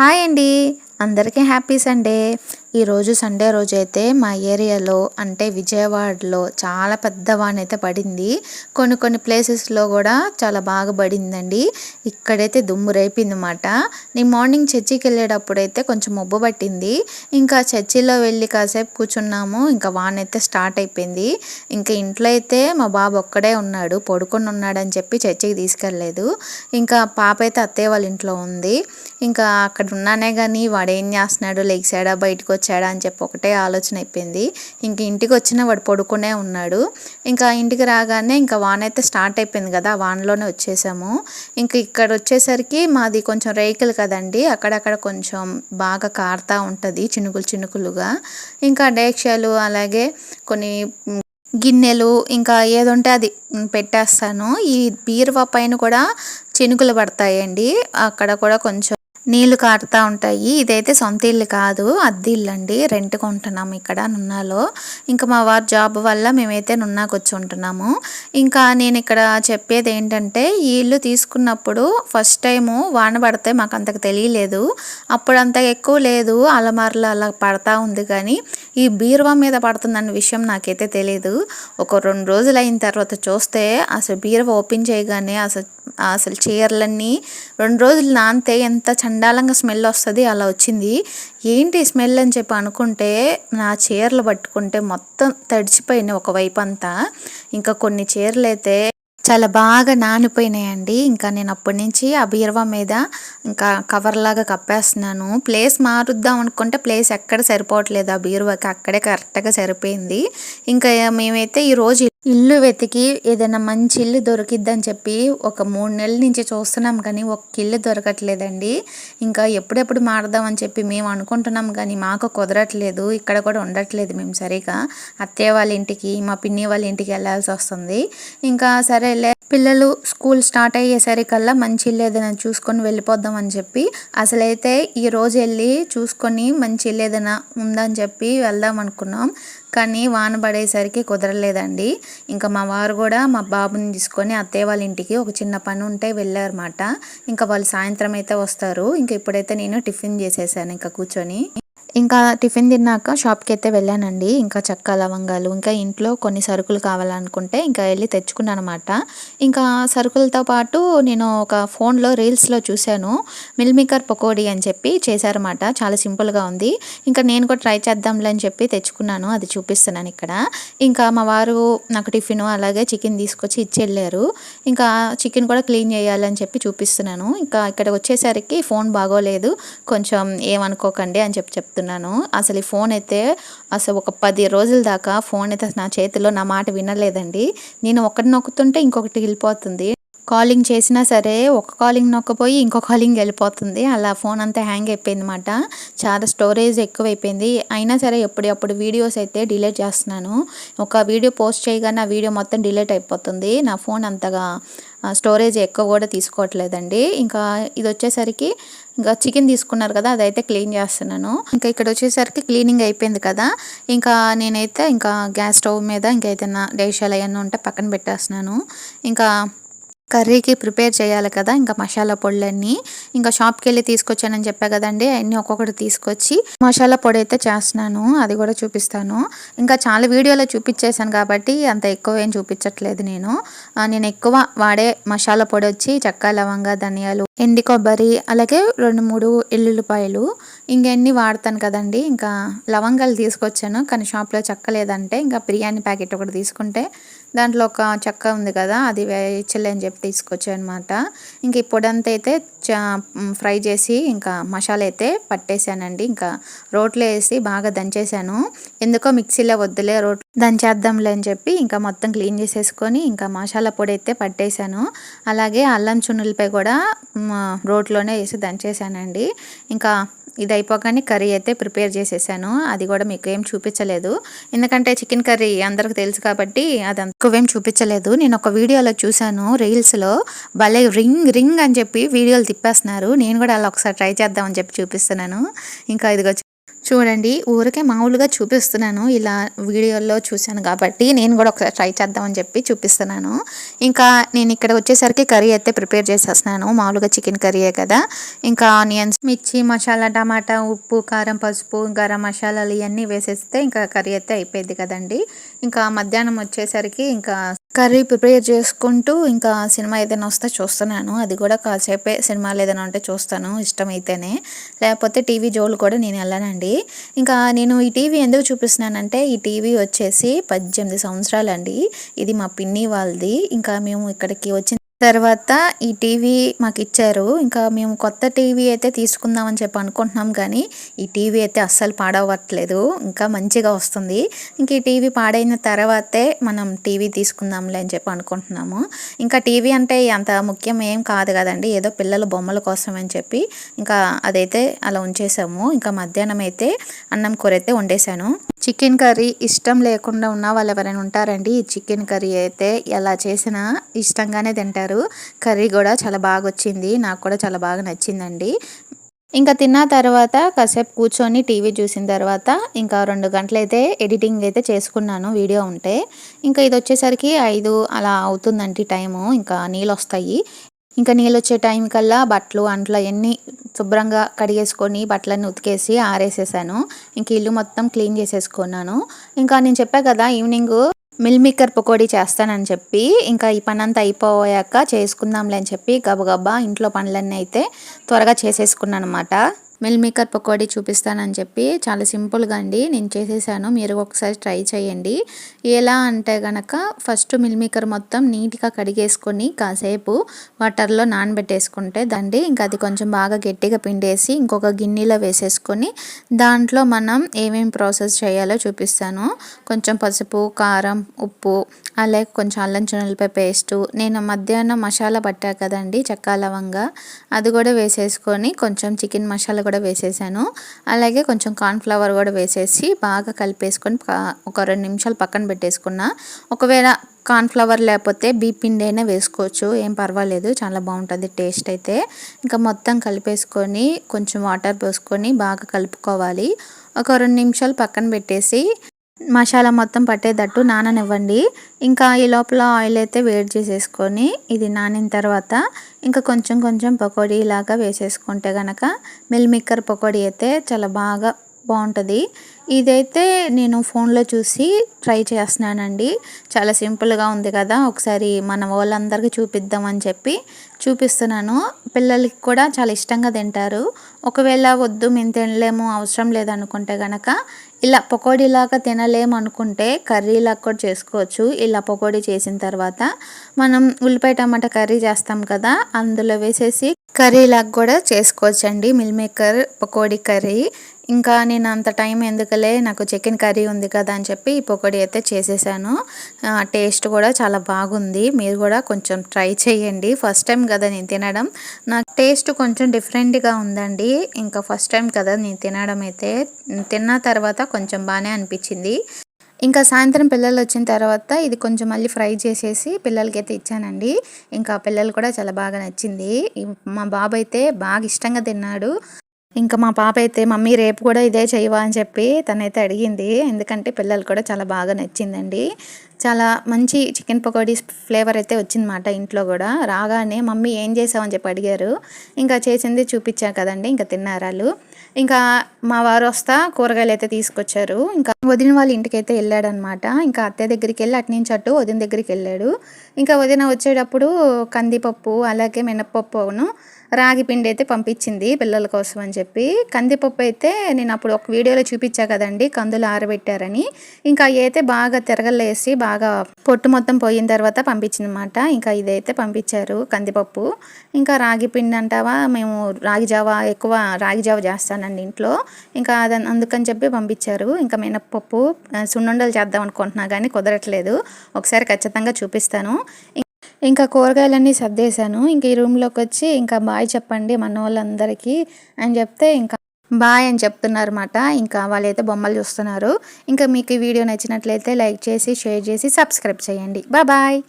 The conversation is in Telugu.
హాయ్ అండి. అందరికీ హ్యాపీ సండే. ఈరోజు సండే రోజు అయితే మా ఏరియాలో అంటే విజయవాడలో చాలా పెద్ద వాన అయితే పడింది. కొన్ని కొన్ని ప్లేసెస్లో కూడా చాలా బాగా పడిందండి. ఇక్కడైతే దుమ్ము రేపింది అన్నమాట నేను మార్నింగ్ చర్చికి వెళ్ళేటప్పుడు అయితే కొంచెం మొబ్బు పట్టింది. ఇంకా చర్చిలో వెళ్ళి కాసేపు కూర్చున్నాము. ఇంకా వాన అయితే స్టార్ట్ అయిపోయింది. ఇంకా ఇంట్లో అయితే మా బాబు ఒక్కడే ఉన్నాడు. పడుకొని ఉన్నాడని చెప్పి చర్చికి తీసుకెళ్ళలేదు. ఇంకా పాప అయితే అత్తయ్య వాళ్ళ ఇంట్లో ఉంది. ఇంకా అక్కడ ఉన్నానే కానీ వాడు ఏం చేస్తున్నాడు? లేచాడా బయటకు వచ్చాడా అని చెప్పి ఒకటే ఆలోచన అయిపోయింది. ఇంక ఇంటికి వచ్చిన వాడు పడుకునే ఉన్నాడు. ఇంకా ఇంటికి రాగానే ఇంకా వాన అయితే స్టార్ట్ అయిపోయింది కదా వానలోనే వచ్చేసాము. ఇంకా ఇక్కడ వచ్చేసరికి మాది కొంచెం రేకులు కదండి అక్కడక్కడ కొంచెం బాగా కారుతూ ఉంటుంది చినుకులు చినుకులుగా. ఇంకా డేక్షాలు అలాగే కొన్ని గిన్నెలు ఇంకా ఏదుంటే అది పెట్టేస్తాను. ఈ బీరువా పైన కూడా చినుకులు పడతాయండి. అక్కడ కూడా కొంచెం నీళ్ళు కారుతూ ఉంటాయి. ఇదైతే సొంత ఇల్లు కాదు. అద్దె ఇల్లు అండి. రెంట్ ఉంటున్నాం ఇక్కడ నున్నాలో. ఇంకా మా వారి జాబ్ వల్ల మేమైతే నున్నాకు వచ్చి ఉంటున్నాము. ఇంకా నేను ఇక్కడ చెప్పేది ఏంటంటే ఈ ఇల్లు తీసుకున్నప్పుడు ఫస్ట్ టైము వాన పడితే మాకు అంతకు తెలియలేదు. అప్పుడు అంత ఎక్కువ లేదు. అలమార్లు అలా పడతా ఉంది కానీ ఈ బీరువా మీద పడుతుందన్న విషయం నాకైతే తెలియదు ఒక రెండు రోజులు అయిన తర్వాత చూస్తే అసలు బీరువా ఓపెన్ చేయగానే అసలు అసలు చీరలన్నీ రెండు రోజులు నానితే ఎంత చండాలంగా స్మెల్ వస్తుంది అలా వచ్చింది. ఏంటి స్మెల్ అని చెప్పి అనుకుంటే నా చీరలు పట్టుకుంటే మొత్తం తడిచిపోయినాయి ఒకవైపు అంతా ఇంకా కొన్ని చీరలు అయితే చాలా బాగా నానిపోయినాయండి. ఇంకా నేను అప్పటి నుంచి ఆ బీరువా మీద ఇంకా కవర్ లాగా కప్పేస్తున్నాను. ప్లేస్ మారుద్దాం అనుకుంటే ప్లేస్ ఎక్కడ సరిపోవట్లేదు ఆ బీరువాకి. అక్కడే కరెక్ట్గా సరిపోయింది. ఇంకా మేమైతే ఈరోజు ఇల్లు వెతికి ఏదైనా మంచి ఇల్లు దొరికిద్దని చెప్పి ఒక మూడు నెలల నుంచి చూస్తున్నాం కానీ ఒక ఇల్లు దొరకట్లేదండి. ఇంకా ఎప్పుడెప్పుడు మారదామని చెప్పి మేము అనుకుంటున్నాం కానీ మాకు కుదరట్లేదు. ఇక్కడ కూడా ఉండట్లేదు మేము సరిగా. అత్తయ్య వాళ్ళ ఇంటికి మా పిన్ని వాళ్ళ ఇంటికి వెళ్ళాల్సి వస్తుంది. ఇంకా సరేలే. పిల్లలు స్కూల్ స్టార్ట్ అయ్యేసరికల్లా మంచి ఇల్లు ఏదైనా చూసుకొని వెళ్ళిపోద్దాం అని చెప్పి అసలైతే ఈ రోజు వెళ్ళి చూసుకొని మంచి ఇల్లు ఏదైనా ఉందని చెప్పి వెళ్దాం అనుకున్నాం. కానీ వాన పడేసరికి కుదరలేదండి. ఇంకా మా వారు కూడా మా బాబుని తీసుకొని అత్తయ్య వాళ్ళ ఇంటికి ఒక చిన్న పని ఉంటే వెళ్ళారన్నమాట. ఇంకా వాళ్ళు సాయంత్రం అయితే వస్తారు. ఇంకా ఇప్పుడైతే నేను టిఫిన్ చేసేసాను ఇంకా కూర్చొని. ఇంకా టిఫిన్ తిన్నాక షాప్కి అయితే వెళ్ళానండి. ఇంకా చెక్క లవంగాలు ఇంకా ఇంట్లో కొన్ని సరుకులు కావాలనుకుంటే ఇంకా వెళ్ళి తెచ్చుకున్నాను అనమాట ఇంకా సరుకులతో పాటు నేను ఒక ఫోన్లో రీల్స్లో చూశాను. మిల్ మేకర్ పకోడీ అని చెప్పి చేశారన్నమాట. చాలా సింపుల్గా ఉంది. ఇంకా నేను కూడా ట్రై చేద్దాంలే అని చెప్పి తెచ్చుకున్నాను. అది చూపిస్తున్నాను ఇక్కడ. ఇంకా మా వారు నాకు టిఫిన్ అలాగే చికెన్ తీసుకొచ్చి ఇచ్చెళ్ళారు. ఇంకా చికెన్ కూడా క్లీన్ చేయాలని చెప్పి చూపిస్తున్నాను. ఇంకా ఇక్కడ వచ్చేసరికి ఫోన్ బాగోలేదు. కొంచెం ఏమనుకోకండి అని చెప్పి చెప్తున్నాను చెప్తున్నాను. అసలు ఈ ఫోన్ అయితే అసలు ఒక పది రోజుల దాకా ఫోన్ అయితే నా చేతిలో నా మాట వినలేదండి. నేను ఒకటి నొక్కుతుంటే ఇంకొకటి వెళ్ళిపోతుంది. కాలింగ్ చేసినా సరే ఒక కాలింగ్ నొక్కపోయి ఇంకో కాలింగ్ వెళ్ళిపోతుంది. అలా ఫోన్ అంతా హ్యాంగ్ అయిపోయింది అనమాట చాలా స్టోరేజ్ ఎక్కువైపోయింది. అయినా సరే ఎప్పుడప్పుడు వీడియోస్ అయితే డిలీట్ చేస్తున్నాను. ఒక వీడియో పోస్ట్ చేయగానే ఆ వీడియో మొత్తం డిలీట్ అయిపోతుంది. నా ఫోన్ అంతగా స్టోరేజ్ ఎక్కువ కూడా తీసుకోవట్లేదండి. ఇంకా ఇది వచ్చేసరికి ఇంకా చికెన్ తీసుకున్నారు కదా అదైతే క్లీన్ చేస్తున్నాను. ఇంకా ఇక్కడ వచ్చేసరికి క్లీనింగ్ అయిపోయింది కదా ఇంకా నేనైతే ఇంకా గ్యాస్ స్టవ్ మీద ఇంకా ఏదైనా డేషాలు అవన్నీ ఉంటే పక్కన పెట్టేస్తున్నాను. ఇంకా కర్రీకి ప్రిపేర్ చేయాలి కదా ఇంకా మసాలా పొడులన్నీ ఇంకా షాప్కి వెళ్ళి తీసుకొచ్చానని చెప్పా కదండి అన్నీ ఒక్కొక్కటి తీసుకొచ్చి మసాలా పొడి అయితే చేస్తున్నాను అది కూడా చూపిస్తాను. ఇంకా చాలా వీడియోలో చూపించేశాను కాబట్టి అంత ఎక్కువ ఏం చూపించట్లేదు నేను. నేను ఎక్కువ వాడే మసాలా పొడి వచ్చి చెక్క లవంగా ధనియాలు ఎండి కొబ్బరి అలాగే రెండు మూడు ఎల్లుల్లిపాయలు ఇంకెన్ని వాడతాను కదండి. ఇంకా లవంగాలు తీసుకొచ్చాను కానీ షాప్లో చెక్కలేదంటే ఇంకా బిర్యానీ ప్యాకెట్ ఒకటి తీసుకుంటే దాంట్లో ఒక చెక్క ఉంది కదా అది వేయించలే అని చెప్పి తీసుకొచ్చాను అనమాట ఇంక ఈ పొడంతా అయితే ఫ్రై చేసి ఇంకా మసాలా అయితే పట్టేశానండి ఇంకా రోట్లో వేసి బాగా దంచేసాను. ఎందుకో మిక్సీలో వద్దులే రోట్ దంచేద్దాంలే అని చెప్పి ఇంకా మొత్తం క్లీన్ చేసేసుకొని ఇంకా మసాలా పొడి అయితే పట్టేశాను అలాగే అల్లం చున్నులపై కూడా రోట్లోనే వేసి దంచేసానండి. ఇంకా ఇది అయిపోగానే కర్రీ అయితే ప్రిపేర్ చేసేసాను. అది కూడా మీకు ఏం చూపించలేదు. ఎందుకంటే చికెన్ కర్రీ అందరికి తెలుసు కాబట్టి అది ఎక్కువేం చూపించలేదు. నేను ఒక వీడియోలో చూశాను రీల్స్లో. భలే రింగ్ రింగ్ అని చెప్పి వీడియోలు తిప్పేస్తున్నారు. నేను కూడా అలా ఒకసారి ట్రై చేద్దామని చెప్పి చూపిస్తున్నాను. ఇంకా ఇదిగో చూడండి ఊరికే మామూలుగా చూపిస్తున్నాను. ఇలా వీడియోలో చూశాను కాబట్టి నేను కూడా ఒకసారి ట్రై చేద్దామని చెప్పి చూపిస్తున్నాను. ఇంకా నేను ఇక్కడ వచ్చేసరికి కర్రీ అయితే ప్రిపేర్ చేసేస్తున్నాను. మామూలుగా చికెన్ కర్రీయే కదా. ఇంకా ఆనియన్స్ మిర్చి మసాలా టమాటా ఉప్పు కారం పసుపు గరం మసాలాలు ఇవన్నీ వేసేస్తే ఇంకా కర్రీ అయితే అయిపోయింది కదండి. ఇంకా మధ్యాహ్నం వచ్చేసరికి ఇంకా కర్రీ ప్రిపేర్ చేసుకుంటూ ఇంకా సినిమా ఏదైనా వస్తే చూస్తున్నాను. అది కూడా కాసేపే సినిమాలు ఏదైనా ఉంటే చూస్తాను ఇష్టమైతేనే. లేకపోతే టీవీ జోలు కూడా నేను వెళ్ళానండి. ఇంకా నేను ఈ టీవీ ఎందుకు చూపిస్తున్నానంటే ఈ టీవీ వచ్చేసి పద్దెనిమిది సంవత్సరాలండి. ఇది మా పిన్ని వాళ్ళది. ఇంకా మేము ఇక్కడికి వచ్చిన తర్వాత ఈ టీవీ మాకు ఇచ్చారు ఇంకా మేము కొత్త టీవీ అయితే తీసుకుందామని చెప్పి అనుకుంటున్నాం కానీ ఈ టీవీ అయితే అస్సలు పాడవట్లేదు ఇంకా మంచిగా వస్తుంది. ఇంక ఈ టీవీ పాడైన తర్వాతే మనం టీవీ తీసుకుందాంలే అని చెప్పి అనుకుంటున్నాము. ఇంకా టీవీ అంటే అంత ముఖ్యం ఏం కాదు కదండి. ఏదో పిల్లల బొమ్మల కోసం అని చెప్పి ఇంకా అదైతే అలా ఉంచేసాము. ఇంకా మధ్యాహ్నం అయితే అన్నం కూర అయితే వండేసాను చికెన్ కర్రీ ఇష్టం లేకుండా ఉన్న వాళ్ళు ఎవరైనా ఉంటారండి ఈ చికెన్ కర్రీ అయితే ఎలా చేసినా ఇష్టంగానే తింటారు. కర్రీ కూడా చాలా బాగా వచ్చింది నాకు కూడా చాలా బాగా నచ్చిందండి. ఇంకా తిన్న తర్వాత కాసేపు కూర్చొని టీవీ చూసిన తర్వాత ఇంకా రెండు గంటలైతే ఎడిటింగ్ అయితే చేసుకున్నాను వీడియో ఉంటే. ఇంకా ఇది వచ్చేసరికి ఐదు అలా అవుతుందండి టైము ఇంకా నీళ్ళు వస్తాయి. ఇంకా నీళ్ళు వచ్చే టైం కల్లా బట్టలు అంట్లు అవన్నీ శుభ్రంగా కడిగేసుకొని బట్టలన్నీ ఉతికేసి ఆరేసేసాను. ఇంక ఇల్లు మొత్తం క్లీన్ చేసేసుకున్నాను. ఇంకా నేను చెప్పా కదా ఈవినింగ్ మిల్ మేకర్ పకోడీ చేస్తానని చెప్పి ఇంకా ఈ పని అంతా అయిపోయాక చేసుకుందాంలే అని చెప్పి గబగబా ఇంట్లో పనులన్నీ అయితే త్వరగా చేసేసుకున్నాను అనమాట మిల్ మేకర్ పకోడీ చూపిస్తానని చెప్పి చాలా సింపుల్గా అండి. నేను చేసేసాను. మీరు ఒకసారి ట్రై చేయండి. ఎలా అంటే గనక ఫస్ట్ మిల్ మేకర్ మొత్తం నీట్గా కడిగేసుకొని కాసేపు వాటర్లో నానబెట్టేసుకుంటే దండి. ఇంకా అది కొంచెం బాగా గట్టిగా పిండేసి ఇంకొక గిన్నెలో వేసేసుకొని దాంట్లో మనం ఏమేమి ప్రాసెస్ చేయాలో చూపిస్తాను. కొంచెం పసుపు కారం ఉప్పు అలాగే కొంచెం అల్లం చున్నలపై పేస్టు. నేను మధ్యాహ్నం మసాలా పట్టా కదండి చెక్క లవంగా. అది కూడా వేసేసుకొని కొంచెం చికెన్ మసాలా కూడా వేసేసాను. అలాగే కొంచెం కార్న్ఫ్లవర్ కూడా వేసేసి బాగా కలిపేసుకొని ఒక రెండు నిమిషాలు పక్కన పెట్టేసుకున్నా. ఒకవేళ కార్న్ఫ్లవర్ లేకపోతే బీ పిండి అయినా వేసుకోవచ్చు. ఏం పర్వాలేదు. చాలా బాగుంటుంది టేస్ట్ అయితే. ఇంకా మొత్తం కలిపేసుకొని కొంచెం వాటర్ పోసుకొని బాగా కలుపుకోవాలి. ఒక రెండు నిమిషాలు పక్కన పెట్టేసి మసాలా మొత్తం పట్టేటట్టు నాననివ్వండి. ఇంకా ఈ లోపల ఆయిల్ అయితే వేడి చేసేసుకొని ఇది నానిన తర్వాత ఇంకా కొంచెం కొంచెం పకోడీ లాగా వేసేసుకుంటే కనుక మిల్ మిక్కర్ పకోడీ అయితే చాలా బాగా బాగుంటుంది. ఇదైతే నేను ఫోన్లో చూసి ట్రై చేస్తున్నానండి. చాలా సింపుల్గా ఉంది కదా. ఒకసారి మన వాళ్ళందరికీ చూపిద్దామని చెప్పి చూపిస్తున్నాను. పిల్లలకి కూడా చాలా ఇష్టంగా తింటారు. ఒకవేళ వద్దు మేము తినలేము అవసరం లేదనుకుంటే కనుక ఇలా పకోడీలాగా తినలేము అనుకుంటే కర్రీలాగా కూడా చేసుకోవచ్చు. ఇలా పకోడీ చేసిన తర్వాత మనం ఉల్లిపాయ టమాటా కర్రీ చేస్తాం కదా అందులో వేసేసి కర్రీలాగా కూడా చేసుకోవచ్చండి. Meal maker pakodi curry. ఇంకా నేను అంత టైం ఎందుకులే నాకు చికెన్ కర్రీ ఉంది కదా అని చెప్పి ఈ పకోడీ అయితే చేసేసాను. టేస్ట్ కూడా చాలా బాగుంది. మీరు కూడా కొంచెం ట్రై చేయండి. ఫస్ట్ టైం కదా నేను తినడం. నాకు టేస్ట్ కొంచెం డిఫరెంట్గా ఉందండి. ఇంకా ఫస్ట్ టైం కదా నేను తినడం అయితే. తిన్న తర్వాత కొంచెం బాగానే అనిపించింది. ఇంకా సాయంత్రం పిల్లలు వచ్చిన తర్వాత ఇది కొంచెం మళ్ళీ ఫ్రై చేసేసి పిల్లలకి అయితే ఇచ్చానండి. ఇంకా పిల్లలు కూడా చాలా బాగా నచ్చింది. మా బాబు అయితే బాగా ఇష్టంగా తిన్నాడు. ఇంకా మా పాప అయితే మమ్మీ రేపు కూడా ఇదే చేయవా? అని చెప్పి తనైతే అడిగింది. ఎందుకంటే పిల్లలు కూడా చాలా బాగా నచ్చిందండి. చాలా మంచి చికెన్ పకోడీ ఫ్లేవర్ అయితే వచ్చిందన్నమాట ఇంట్లో కూడా. రాగానే మమ్మీ ఏం చేసావని చెప్పి అడిగారు. ఇంకా చేసింది చూపించా కదండి. ఇంకా తిన్నారాలు ఇంకా మా వారు వస్తా కూరగాయలు అయితే తీసుకొచ్చారు. ఇంకా వదిన వాళ్ళ ఇంటికి అయితే వెళ్ళాడనమాట ఇంకా అత్తయ్య దగ్గరికి వెళ్ళి అటు నుంచి అటు వదిన దగ్గరికి వెళ్ళాడు. ఇంకా వదిన వచ్చేటప్పుడు కందిపప్పు అలాగే మినప్పప్పును రాగి పిండి అయితే పంపించింది పిల్లల కోసం అని చెప్పి. కందిపప్పు అయితే నేను అప్పుడు ఒక వీడియోలో చూపించా కదండి కందులు ఆరబెట్టారని. ఇంకా అయితే బాగా తిరగలేసి బాగా పొట్టు మొత్తం పోయిన తర్వాత పంపించిందన్నమాట. ఇంకా ఇదైతే పంపించారు కందిపప్పు. ఇంకా రాగి పిండి అంటావా మేము రాగి జావ ఎక్కువ రాగి జావ చేస్తానండి ఇంట్లో. ఇంకా అది అందుకని చెప్పి పంపించారు. ఇంకా మినప్పప్పు సున్నుండలు చేద్దాం అనుకుంటున్నా కానీ కుదరట్లేదు. ఒకసారి ఖచ్చితంగా చూపిస్తాను. ఇంకా కూరగాయలన్నీ సర్దేశాను. ఇంక ఈ రూమ్లోకి వచ్చి ఇంకా బాయ్ చెప్పండి మన వాళ్ళందరికీ అని చెప్తే ఇంకా బాయ్ అని చెప్తున్నారు అనమాట ఇంకా వాళ్ళైతే బొమ్మలు చూస్తున్నారు. ఇంకా మీకు ఈ వీడియో నచ్చినట్లయితే లైక్ చేసి షేర్ చేసి సబ్స్క్రైబ్ చేయండి. బాయ్.